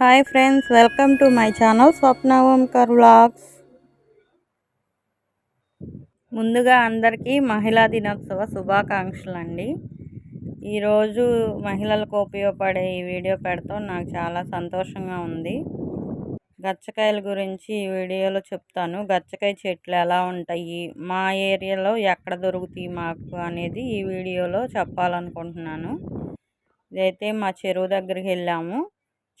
Hi friends welcome to my channel Swapna Omkar vlogs ముందుగా అందరికీ మహిళా దినోత్సవ శుభాకాంక్షలు అండి ఈరోజు మహిళలకు ఉపయోగపడే ఈ వీడియో పెడతాం నాకు చాలా సంతోషంగా ఉంది. గచ్చకాయల గురించి ఈ వీడియోలో చెప్తాను. గచ్చకాయ చెట్లు ఎలా ఉంటాయి మా ఏరియాలో ఎక్కడ దొరుకుతాయి మాకు అనేది ఈ వీడియోలో చెప్పాలనుకుంటున్నాను. ఇదైతే మా చెరువు దగ్గరికి వెళ్ళాము.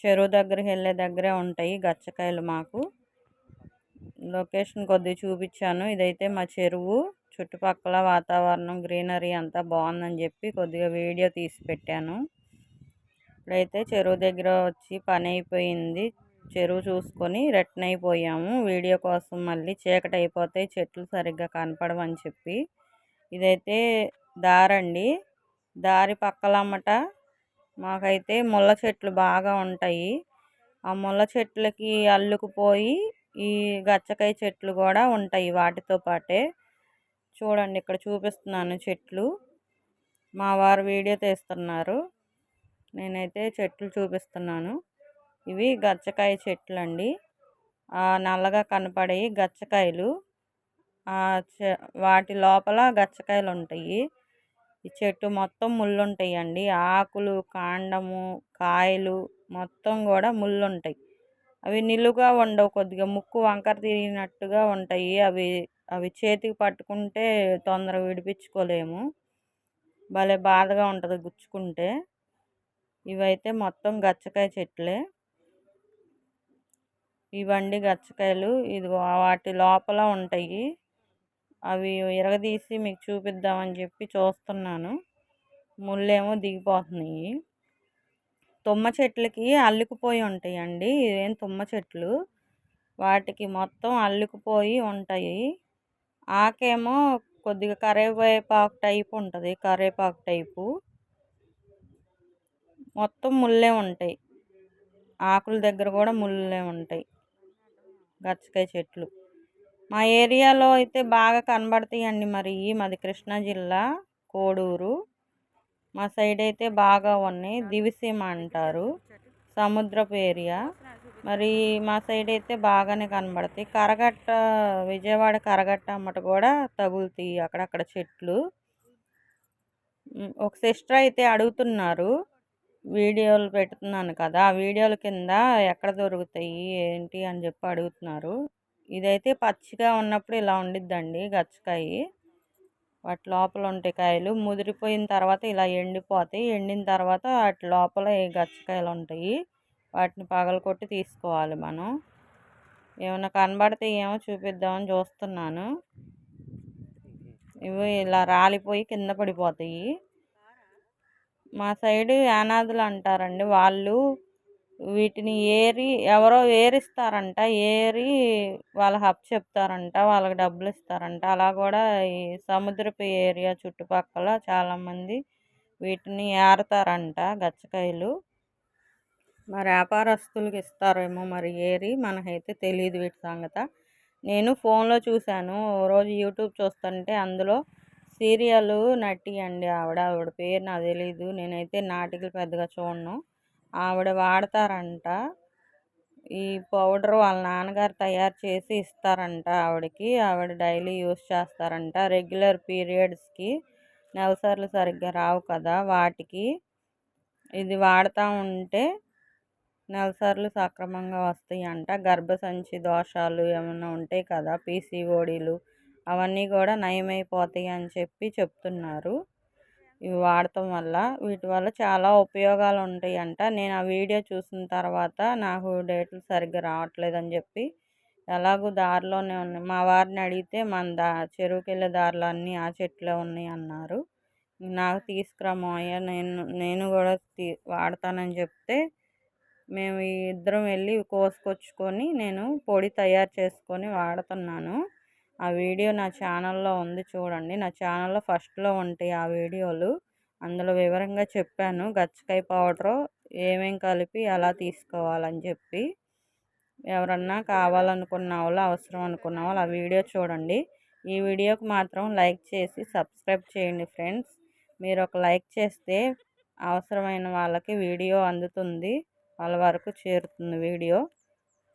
చెరువు దగ్గరికి వెళ్ళే దగ్గరే ఉంటాయి గచ్చకాయలు మాకు. లొకేషన్ కొద్దిగా చూపించాను. ఇదైతే మా చెరువు. చుట్టుపక్కల వాతావరణం గ్రీనరీ అంతా బాగుందని చెప్పి కొద్దిగా వీడియో తీసి పెట్టాను. ఇప్పుడైతే చెరువు దగ్గర వచ్చి పని అయిపోయింది. చెరువు చూసుకొని రిటర్న్ అయిపోయాము. వీడియో కోసం మళ్ళీ చీకటి అయిపోతే చెట్లు సరిగ్గా కనపడమని చెప్పి. ఇదైతే దారండి. దారి పక్కలమ్మట మాకైతే ముళ్ళ చెట్లు బాగా ఉంటాయి. ఆ ముళ్ళ చెట్లకి అల్లుకుపోయి ఈ గచ్చకాయ చెట్లు కూడా ఉంటాయి వాటితో పాటే. చూడండి ఇక్కడ చూపిస్తున్నాను చెట్లు. మా వారు వీడియో తీస్తున్నారు. నేనైతే చెట్లు చూపిస్తున్నాను. ఇవి గచ్చకాయ చెట్లు అండి నల్లగా కనపడే గచ్చకాయలు. వాటి లోపల గచ్చకాయలు ఉంటాయి ఈ చెట్టు మొత్తం ముళ్ళు ఉంటాయండి ఆకులు కాండము కాయలు మొత్తం కూడా ముళ్ళు ఉంటాయి అవి నిలువుగా ఉండవు కొద్దిగా. ముక్కు వంకర తిరిగినట్టుగా ఉంటాయి. అవి అవి చేతికి పట్టుకుంటే తొందరగా విడిపించుకోలేము. భలే బాధగా ఉంటుంది గుచ్చుకుంటే. ఇవైతే మొత్తం గచ్చకాయ చెట్లే. ఇవండి గచ్చకాయలు. ఇది వాటి లోపల ఉంటాయి. అవి ఇరగదీసి మీకు చూపిద్దామని చెప్పి చూస్తున్నాను. ముళ్ళేమో దిగిపోతున్నాయి. తుమ్మ చెట్లకి అల్లుకుపోయి ఉంటాయండి. ఇవేం తుమ్మ చెట్లు? వాటికి మొత్తం అల్లుకుపోయి ఉంటాయి. ఆకేమో కొద్దిగా కరివేపాకు టైపు ఉంటుంది. కరివేపాకు టైపు. మొత్తం ముళ్ళే ఉంటాయి. ఆకుల దగ్గర కూడా ముళ్ళే ఉంటాయి. గచ్చకాయ చెట్లు. మా ఏరియాలో అయితే బాగా కనబడతాయండి మరి మాది కృష్ణా జిల్లా కోడూరు. మా సైడ్ అయితే బాగా ఉన్నాయి. దివిసీమ అంటారు. సముద్రపు ఏరియా. మరి మా సైడ్ అయితే బాగానే కనబడతాయి. కరగట్ట విజయవాడ కరగట్ట అమ్మట కూడా తగులుతాయి అక్కడక్కడ చెట్లు. ఒక సిస్టర్ అయితే అడుగుతున్నారు. వీడియోలు పెడుతున్నాను కదా. ఆ వీడియోల కింద ఎక్కడ దొరుకుతాయి ఏంటి అని చెప్పి అడుగుతున్నారు. ఇదైతే పచ్చిగా ఉన్నప్పుడు ఇలా ఉండిద్దండి గచ్చకాయి. వాటి లోపల ఉంటాయి కాయలు. ముదిరిపోయిన తర్వాత ఇలా ఎండిపోతాయి. ఎండిన తర్వాత వాటి లోపల ఈ గచ్చకాయలు ఉంటాయి. వాటిని పగలకొట్టి తీసుకోవాలి మనం. ఏమైనా కనబడితే ఏమో చూపిద్దామని చూస్తున్నాను. ఇవి ఇలా రాలిపోయి కింద పడిపోతాయి. మా సైడ్ యానాదులు అంటారండి. వాళ్ళు వీటిని ఏరి ఎవరో ఏరిస్తారంట ఏరి వాళ్ళ హబ్ చెప్తారంట వాళ్ళకి డబ్బులు ఇస్తారంట అలా కూడా ఈ సముద్రపు ఏరియా చుట్టుపక్కల చాలామంది వీటిని ఏరతారంట గచ్చకాయలు. మరి వ్యాపారస్తులకి ఇస్తారేమో మరి ఏరి మనకైతే తెలియదు వీటి సంగత. నేను ఫోన్లో చూశాను రోజు యూట్యూబ్ చూస్తుంటే అందులో సీరియల్ నటి అండి ఆవిడ ఆవిడ పేరు నాకు తెలియదు నేనైతే నాటికలు పెద్దగా చూడను. ఆవిడ వాడతారంట. ఈ పౌడర్ వాళ్ళ నాన్నగారు తయారు చేసి ఇస్తారంట ఆవిడకి. ఆవిడ డైలీ యూస్ చేస్తారంట. రెగ్యులర్ పీరియడ్స్కి నెలసర్లు సరిగ్గా రావు కదా వాటికి. ఇది వాడుతూ ఉంటే నెలసర్లు సక్రమంగా వస్తాయి అంట గర్భసంచి దోషాలు ఏమైనా ఉంటాయి కదా పీసీఓడీలు అవన్నీ కూడా నయమైపోతాయి అని చెప్పి చెప్తున్నారు. ఇవి వాడటం వల్ల వీటి వల్ల చాలా ఉపయోగాలు ఉంటాయి అంట నేను ఆ వీడియో చూసిన తర్వాత నాకు డేట్లు సరిగ్గా రావట్లేదు అని చెప్పి ఎలాగో దారిలోనే ఉన్నాయి. మా వారిని అడిగితే మన దా చెరువుకి వెళ్ళే దారిలో అన్నీ ఆ చెట్లే ఉన్నాయి అన్నారు. నాకు తీసుకురామోయ్య నేను నేను కూడా తీ వాడతానని చెప్తే మేము ఇద్దరం వెళ్ళి కోసుకొచ్చుకొని నేను పొడి తయారు చేసుకొని వాడుతున్నాను. ఆ వీడియో నా ఛానల్లో ఉంది చూడండి. నా ఛానల్లో ఫస్ట్లో ఉంటాయి ఆ వీడియోలు. అందులో వివరంగా చెప్పాను. గచ్చకాయ పౌడరు ఏమేం కలిపి ఎలా తీసుకోవాలని చెప్పి. ఎవరన్నా కావాలనుకున్న వాళ్ళు అవసరం అనుకున్న వాళ్ళు ఆ వీడియో చూడండి. ఈ వీడియోకి మాత్రం లైక్ చేసి సబ్స్క్రైబ్ చేయండి ఫ్రెండ్స్. మీరు ఒక లైక్ చేస్తే అవసరమైన వాళ్ళకి వీడియో అందుతుంది. వాళ్ళ వరకు చేరుతుంది వీడియో.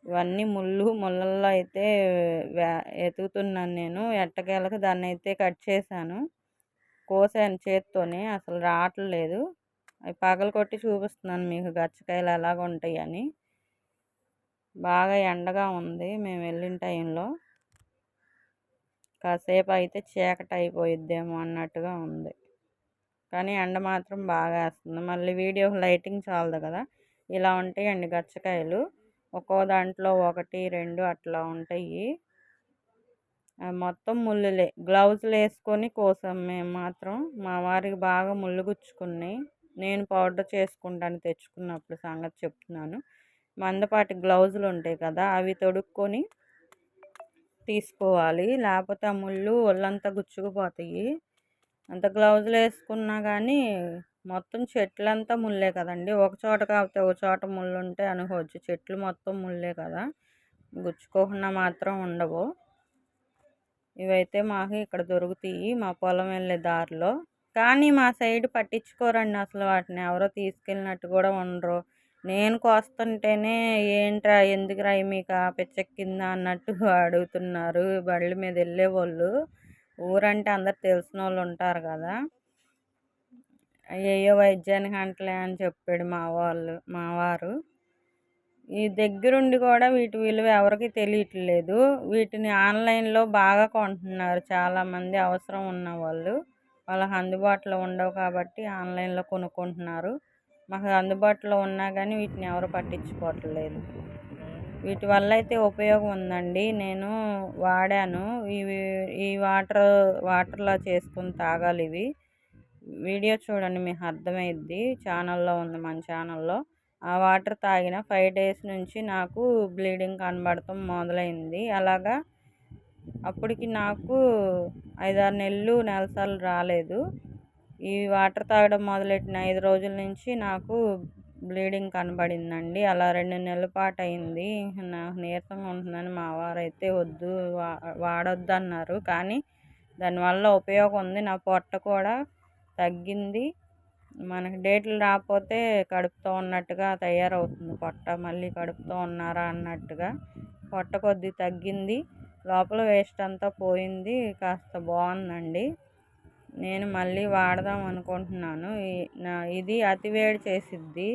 ఇవన్నీ ముళ్ళు ముళ్ళల్లో అయితే ఎతుకుతున్నాను నేను. ఎట్టకేలకు దాన్ని అయితే కట్ చేశాను. కోసాను చేత్తోనే అసలు రావట్లేదు. అవి పగలు కొట్టి చూపిస్తున్నాను మీకు గచ్చకాయలు ఎలాగ ఉంటాయి అని బాగా ఎండగా ఉంది మేము వెళ్ళిన టైంలో. కాసేపు అయితే చీకటి అయిపోయిద్దేమో అన్నట్టుగా ఉంది. కానీ ఎండ మాత్రం బాగా వేస్తుంది. మళ్ళీ వీడియో లైటింగ్ చాలదు కదా. ఇలా ఉంటాయండి గచ్చకాయలు. ఒక్కో దాంట్లో ఒకటి రెండు అట్లా ఉంటాయి. మొత్తం ముళ్ళులే. గ్లౌజులు వేసుకొని కోసాం మేము మాత్రం. మా వారికి బాగా ముళ్ళు గుచ్చుకున్నాయి. నేను పౌడర్ చేసుకుంటాను తెచ్చుకున్నప్పుడు సంగతి చెప్తున్నాను. మందపాటి గ్లౌజులు ఉంటాయి కదా అవి తొడుక్కొని తీసుకోవాలి. లేకపోతే ఆ ముళ్ళు ఒళ్ళంతా గుచ్చుకుపోతాయి. అంత గ్లౌజులు వేసుకున్నా కానీ మొత్తం చెట్లంతా ముళ్ళే కదండి. ఒక చోట కాకపోతే ఒక చోట ముళ్ళు ఉంటే అనుకోవచ్చు. చెట్లు మొత్తం ముళ్ళే కదా. గుచ్చుకోకుండా మాత్రం ఉండవు. ఇవైతే మాకు ఇక్కడ దొరుకుతాయి మా పొలం వెళ్ళే దారిలో. కానీ మా సైడ్ పట్టించుకోరండి అసలు వాటిని. ఎవరో తీసుకెళ్ళినట్టు కూడా ఉండరు. నేను కోస్తుంటేనే ఏంట్రా ఎందుకురా మీకు ఆ పిచ్చెక్కిందా అన్నట్టు అడుగుతున్నారు. బళ్ళ మీద వెళ్ళే వాళ్ళు ఊరంటే అందరు తెలిసిన వాళ్ళు ఉంటారు కదా. అయ్యయ్యో వైద్యానికి అంటలే అని చెప్పాడు మా వాళ్ళు మా వారు. ఈ దగ్గరుండి కూడా వీటి విలువ ఎవరికి తెలియట్లేదు. వీటిని ఆన్లైన్లో బాగా కొంటున్నారు. చాలామంది అవసరం ఉన్న వాళ్ళు వాళ్ళకి అందుబాటులో ఉండవు కాబట్టి ఆన్లైన్లో కొనుక్కుంటున్నారు. మాకు అందుబాటులో ఉన్నా కానీ వీటిని ఎవరు పట్టించుకోవట్లేదు. వీటి వల్ల అయితే ఉపయోగం ఉందండి. నేను వాడాను. ఇవి ఈ వాటర్ వాటర్లో చేసుకుని తాగాలి ఇవి. వీడియో చూడండి మీకు అర్థమైద్ది. ఛానల్లో ఉంది మన ఛానల్లో. ఆ వాటర్ తాగిన ఫైవ్ డేస్ నుంచి నాకు బ్లీడింగ్ కనబడటం మొదలైంది. అలాగా అప్పటికి నాకు ఐదారు నెలలు నెలసార్లు రాలేదు. ఈ వాటర్ తాగడం మొదలెట్టిన ఐదు రోజుల నుంచి నాకు బ్లీడింగ్ కనబడిందండి. అలా రెండు నెలల పాటు అయింది. నాకు నీరసంగా ఉంటుందని మా వారైతే వద్దు వాడొద్దు అన్నారు కానీ దానివల్ల ఉపయోగం ఉంది. నా పొట్ట కూడా తగ్గింది. మనకి డేట్లు రాకపోతే కడుపుతో ఉన్నట్టుగా తయారవుతుంది పొట్ట. మళ్ళీ కడుపుతో ఉన్నారా అన్నట్టుగా పొట్ట కొద్ది తగ్గింది. లోపల వేస్ట్ అంతా పోయింది. కాస్త బాగుందండి. నేను మళ్ళీ వాడదాం అనుకుంటున్నాను. నా ఇది అతి వేడి చేసిద్ది.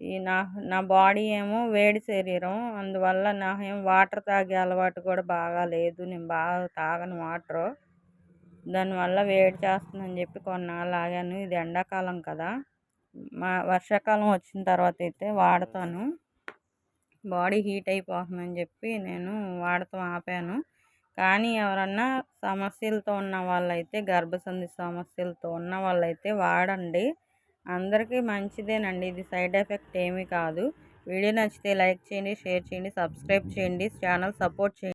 ఈ నా నా బాడీ ఏమో వేడి శరీరం. అందువల్ల నాకేం వాటర్ తాగే అలవాటు కూడా బాగా లేదు. నేను బాగా తాగను వాటరు. దానివల్ల వేడి చేస్తుందని చెప్పి కొన్నాళ్ళు ఆగాను ఇది ఎండాకాలం కదా. మా వర్షాకాలం వచ్చిన తర్వాత అయితే వాడతాను. బాడీ హీట్ అయిపోతుందని చెప్పి నేను వాడటం ఆపాను. కానీ ఎవరన్నా సమస్యలతో ఉన్న వాళ్ళైతే గర్భసంధి సమస్యలతో ఉన్న వాళ్ళైతే వాడండి. అందరికీ మంచిదేనండి. ఇది సైడ్ ఎఫెక్ట్ ఏమీ కాదు. వీడియో నచ్చితే లైక్ చేయండి షేర్ చేయండి సబ్స్క్రైబ్ చేయండి ఛానల్ సపోర్ట్ చేయండి.